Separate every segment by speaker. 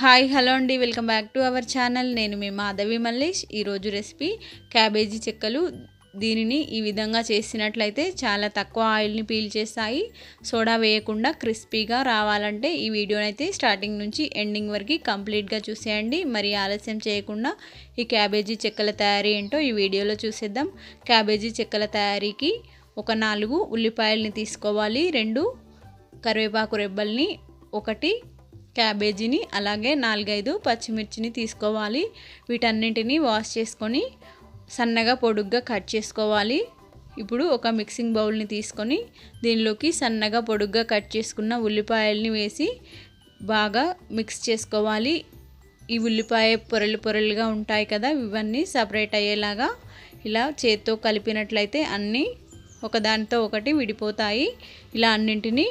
Speaker 1: Hi hello అండి. Welcome back to our channel. నేను మీ మాధవి మల్లేష్. ఈరోజు రెసిపీ క్యాబేజీ చెక్కలు. దీనిని ఈ విధంగా చేసినట్లయితే చాలా తక్కువ ఆయిల్ని పీల్ చేస్తాయి సోడా వేయకుండా క్రిస్పీగా రావాలంటే ఈ వీడియోనైతే స్టార్టింగ్ నుంచి ఎండింగ్ వరకు కంప్లీట్గా చూసేయండి. మరి ఆలస్యం చేయకుండా ఈ క్యాబేజీ చెక్కల తయారీ ఏంటో ఈ వీడియోలో చూసేద్దాం. క్యాబేజీ చెక్కల తయారీకి ఒక నాలుగు ఉల్లిపాయల్ని తీసుకోవాలి. రెండు కరివేపాకు రెబ్బల్ని ఒకటి క్యాబేజీని అలాగే నాలుగైదు పచ్చిమిర్చిని తీసుకోవాలి. వీటన్నింటినీ వాష్ చేసుకొని సన్నగా పొడుగ్గా కట్ చేసుకోవాలి. ఇప్పుడు ఒక మిక్సింగ్ బౌల్ని తీసుకొని దీనిలోకి సన్నగా పొడుగ్గా కట్ చేసుకున్న ఉల్లిపాయల్ని వేసి బాగా మిక్స్ చేసుకోవాలి. ఈ ఉల్లిపాయ పొరలు పొరలుగా ఉంటాయి కదా ఇవన్నీ సపరేట్ అయ్యేలాగా ఇలా చేత్తో కలిపినట్లయితే అన్నీ ఒకదానితో ఒకటి విడిపోతాయి. ఇలా అన్నింటినీ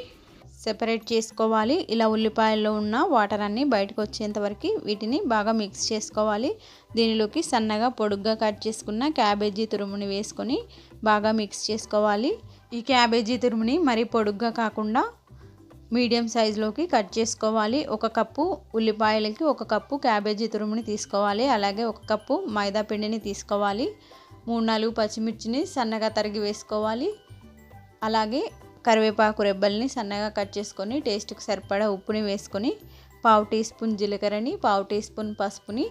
Speaker 1: సెపరేట్ చేసుకోవాలి. ఇలా ఉల్లిపాయల్లో ఉన్న వాటర్ అన్నీ బయటకు వచ్చేంతవరకు వీటిని బాగా మిక్స్ చేసుకోవాలి. దీనిలోకి సన్నగా పొడుగ్గా కట్ చేసుకున్న క్యాబేజీ తురుముని వేసుకొని బాగా మిక్స్ చేసుకోవాలి. ఈ క్యాబేజీ తురుముని మరీ పొడుగ్గా కాకుండా మీడియం సైజులోకి కట్ చేసుకోవాలి. ఒక కప్పు ఉల్లిపాయలకి ఒక కప్పు క్యాబేజీ తురుముని తీసుకోవాలి. అలాగే ఒక కప్పు మైదా పిండిని తీసుకోవాలి. మూడు నాలుగు పచ్చిమిర్చిని సన్నగా తరిగి వేసుకోవాలి. అలాగే కరివేపాకు రెబ్బల్ని సన్నగా కట్ చేసుకొని టేస్ట్కి సరిపడా ఉప్పుని వేసుకొని పావు టీ స్పూన్ జీలకర్రని పావు టీ స్పూన్ పసుపుని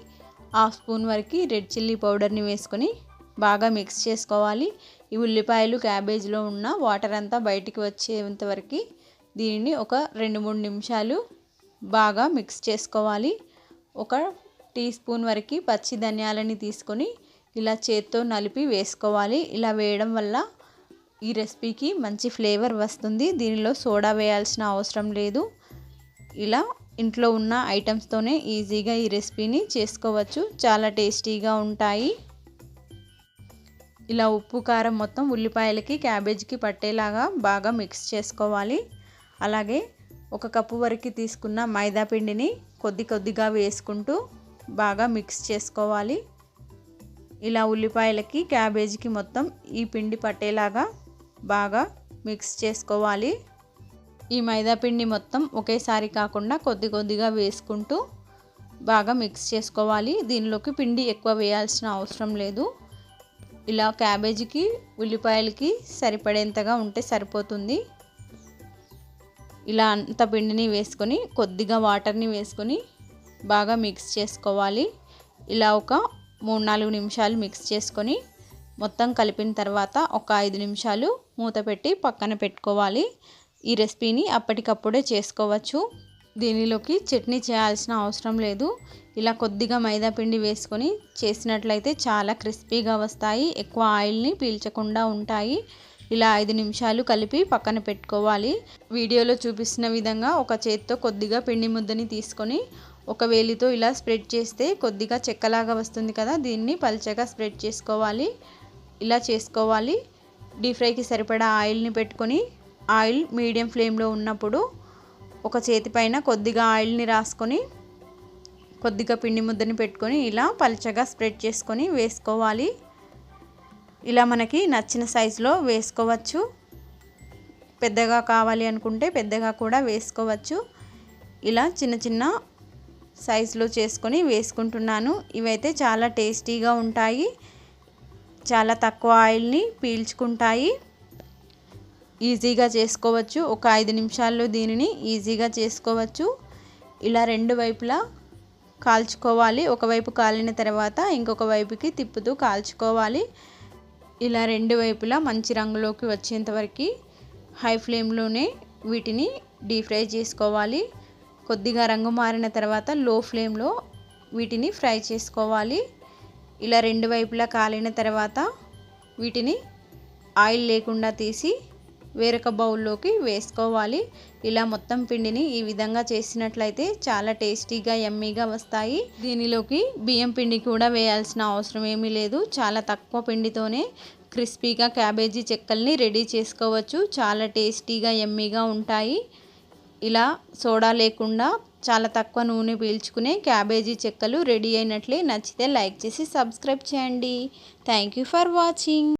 Speaker 1: హాఫ్ స్పూన్ వరకు రెడ్ చిల్లీ పౌడర్ని వేసుకొని బాగా మిక్స్ చేసుకోవాలి. ఈ ఉల్లిపాయలు క్యాబేజ్లో ఉన్న వాటర్ అంతా బయటికి వచ్చేంత వరకు దీనిని ఒక రెండు మూడు నిమిషాలు బాగా మిక్స్ చేసుకోవాలి. ఒక టీ స్పూన్ వరకు పచ్చి ధనియాలని తీసుకొని ఇలా చేత్తో నలిపి వేసుకోవాలి. ఇలా వేయడం వల్ల ఈ రెసిపీకి మంచి ఫ్లేవర్ వస్తుంది. దీనిలో సోడా వేయాల్సిన అవసరం లేదు. ఇలా ఇంట్లో ఉన్న ఐటమ్స్తోనే ఈజీగా ఈ రెసిపీని చేసుకోవచ్చు. చాలా టేస్టీగా ఉంటాయి. ఇలా ఉప్పు కారం మొత్తం ఉల్లిపాయలకి క్యాబేజ్కి పట్టేలాగా బాగా మిక్స్ చేసుకోవాలి. అలాగే ఒక కప్పు వరకు తీసుకున్న మైదా పిండిని కొద్ది కొద్దిగా వేసుకుంటూ బాగా మిక్స్ చేసుకోవాలి. ఇలా ఉల్లిపాయలకి క్యాబేజీకి మొత్తం ఈ పిండి పట్టేలాగా బాగా మిక్స్ చేసుకోవాలి. ఈ మైదా పిండి మొత్తం ఒకేసారి కాకుండా కొద్ది కొద్దిగా వేసుకుంటూ బాగా మిక్స్ చేసుకోవాలి. దీనిలోకి పిండి ఎక్కువ వేయాల్సిన అవసరం లేదు. ఇలా క్యాబేజీకి ఉల్లిపాయలకి సరిపడేంతగా ఉంటే సరిపోతుంది. ఇలా అంత పిండిని వేసుకొని కొద్దిగా వాటర్ని వేసుకొని బాగా మిక్స్ చేసుకోవాలి. ఇలా ఒక మూడు నాలుగు నిమిషాలు మిక్స్ చేసుకొని మొత్తం కలిపిన తర్వాత ఒక ఐదు నిమిషాలు మూత పెట్టి పక్కన పెట్టుకోవాలి. ఈ రెసిపీని అప్పటికప్పుడే చేసుకోవచ్చు. దీనిలోకి చట్నీ చేయాల్సిన అవసరం లేదు. ఇలా కొద్దిగా మైదా పిండి వేసుకొని చేసినట్లయితే చాలా క్రిస్పీగా వస్తాయి. ఎక్కువ ఆయిల్ని పీల్చకుండా ఉంటాయి. ఇలా ఐదు నిమిషాలు కలిపి పక్కన పెట్టుకోవాలి. వీడియోలో చూపిస్తున్న విధంగా ఒక చేత్తో కొద్దిగా పిండి ముద్దని తీసుకొని ఒక వేలితో ఇలా స్ప్రెడ్ చేస్తే కొద్దిగా చెక్కలాగా వస్తుంది కదా దీన్ని పల్చగా స్ప్రెడ్ చేసుకోవాలి. ఇలా చేసుకోవాలి. డీప్ ఫ్రైకి సరిపడా ఆయిల్ని పెట్టుకొని ఆయిల్ మీడియం ఫ్లేమ్లో ఉన్నప్పుడు ఒక చేతి పైన కొద్దిగా ఆయిల్ని రాసుకొని కొద్దిగా పిండి ముద్దని పెట్టుకొని ఇలా పల్చగా స్ప్రెడ్ చేసుకొని వేసుకోవాలి. ఇలా మనకి నచ్చిన సైజులో వేసుకోవచ్చు. పెద్దగా కావాలి అనుకుంటే పెద్దగా కూడా వేసుకోవచ్చు. ఇలా చిన్న చిన్న సైజులో చేసుకొని వేసుకుంటున్నాను. ఇవైతే చాలా టేస్టీగా ఉంటాయి. చాలా తక్కువ ఆయిల్ని పీల్చుకుంటాయి. ఈజీగా చేసుకోవచ్చు. ఒక ఐదు నిమిషాల్లో దీనిని ఈజీగా చేసుకోవచ్చు. ఇలా రెండు వైపులా కాల్చుకోవాలి. ఒకవైపు కాలిన తర్వాత ఇంకొక వైపుకి తిప్పుతూ కాల్చుకోవాలి. ఇలా రెండు వైపులా మంచి రంగులోకి వచ్చేంత వరకు హై ఫ్లేమ్లోనే వీటిని డీప్ ఫ్రై చేసుకోవాలి. కొద్దిగా రంగు మారిన తర్వాత లో ఫ్లేమ్లో వీటిని ఫ్రై చేసుకోవాలి. ఇలా రెండు వైపులా కాలిన తర్వాత వీటిని ఆయిల్ లేకుండా తీసి వేరొక బౌల్లోకి వేసుకోవాలి. ఇలా మొత్తం పిండిని ఈ విధంగా చేసినట్లయితే చాలా టేస్టీగా ఎమ్మీగా వస్తాయి. దీనిలోకి బియ్యం పిండి కూడా వేయాల్సిన అవసరం ఏమీ లేదు. చాలా తక్కువ పిండితోనే క్రిస్పీగా క్యాబేజీ చెక్కల్ని రెడీ చేసుకోవచ్చు. చాలా టేస్టీగా ఎమ్మీగా ఉంటాయి. ఇలా సోడా లేకుండా చాలా తక్కువ నూనె పీల్చుకునే క్యాబేజీ చెక్కలు రెడీ అయినట్లే నచ్చితే లైక్ చేసి సబ్స్క్రైబ్ చేయండి. Thank you for watching.